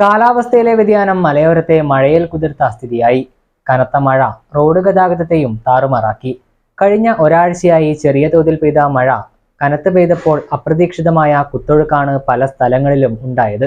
കാലാവസ്ഥയിലെ വ്യതിയാനം മലയോരത്തെ മഴയിൽ കുതിർത്ത സ്ഥിതിയായി. കനത്ത മഴ റോഡ് ഗതാഗതത്തെയും താറുമാറാക്കി. കഴിഞ്ഞ ഒരാഴ്ചയായി ചെറിയ തോതിൽ പെയ്ത മഴ കനത്ത് പെയ്തപ്പോൾ അപ്രതീക്ഷിതമായ കുത്തൊഴുക്കാണ് പല സ്ഥലങ്ങളിലും ഉണ്ടായത്.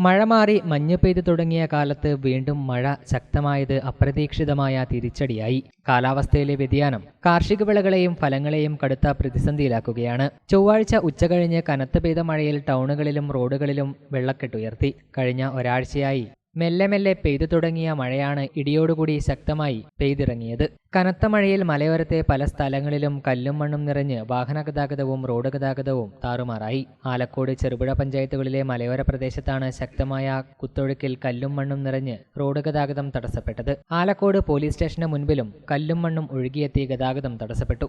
മഴ മാറി മഞ്ഞ് പെയ്തു തുടങ്ങിയ കാലത്ത് വീണ്ടും മഴ ശക്തമായത് അപ്രതീക്ഷിതമായ തിരിച്ചടിയായി. കാലാവസ്ഥയിലെ വ്യതിയാനം കാർഷിക വിളകളെയും ഫലങ്ങളെയും കടുത്ത പ്രതിസന്ധിയിലാക്കുകയാണ്. ചൊവ്വാഴ്ച ഉച്ചകഴിഞ്ഞ് കനത്ത് പെയ്ത മഴയിൽ ടൗണുകളിലും റോഡുകളിലും വെള്ളക്കെട്ടുയർത്തി കഴിഞ്ഞ ഒരാഴ്ചയായി മെല്ലെ മെല്ലെ പെയ്തു തുടങ്ങിയ മഴയാണ് ഇടിയോടുകൂടി ശക്തമായി പെയ്തിറങ്ങിയത്. കനത്ത മഴയിൽ മലയോരത്തെ പല സ്ഥലങ്ങളിലും കല്ലും മണ്ണും നിറഞ്ഞ് വാഹന ഗതാഗതവും റോഡ് ഗതാഗതവും താറുമാറായി. ആലക്കോട് ചെറുപുഴ പഞ്ചായത്തുകളിലെ മലയോര പ്രദേശത്താണ് ശക്തമായ കുത്തൊഴുക്കിൽ കല്ലും മണ്ണും നിറഞ്ഞ് റോഡ് ഗതാഗതം തടസ്സപ്പെട്ടത്. ആലക്കോട് പോലീസ് സ്റ്റേഷന് മുൻപിലും കല്ലും മണ്ണും ഒഴുകിയെത്തി ഗതാഗതം തടസ്സപ്പെട്ടു.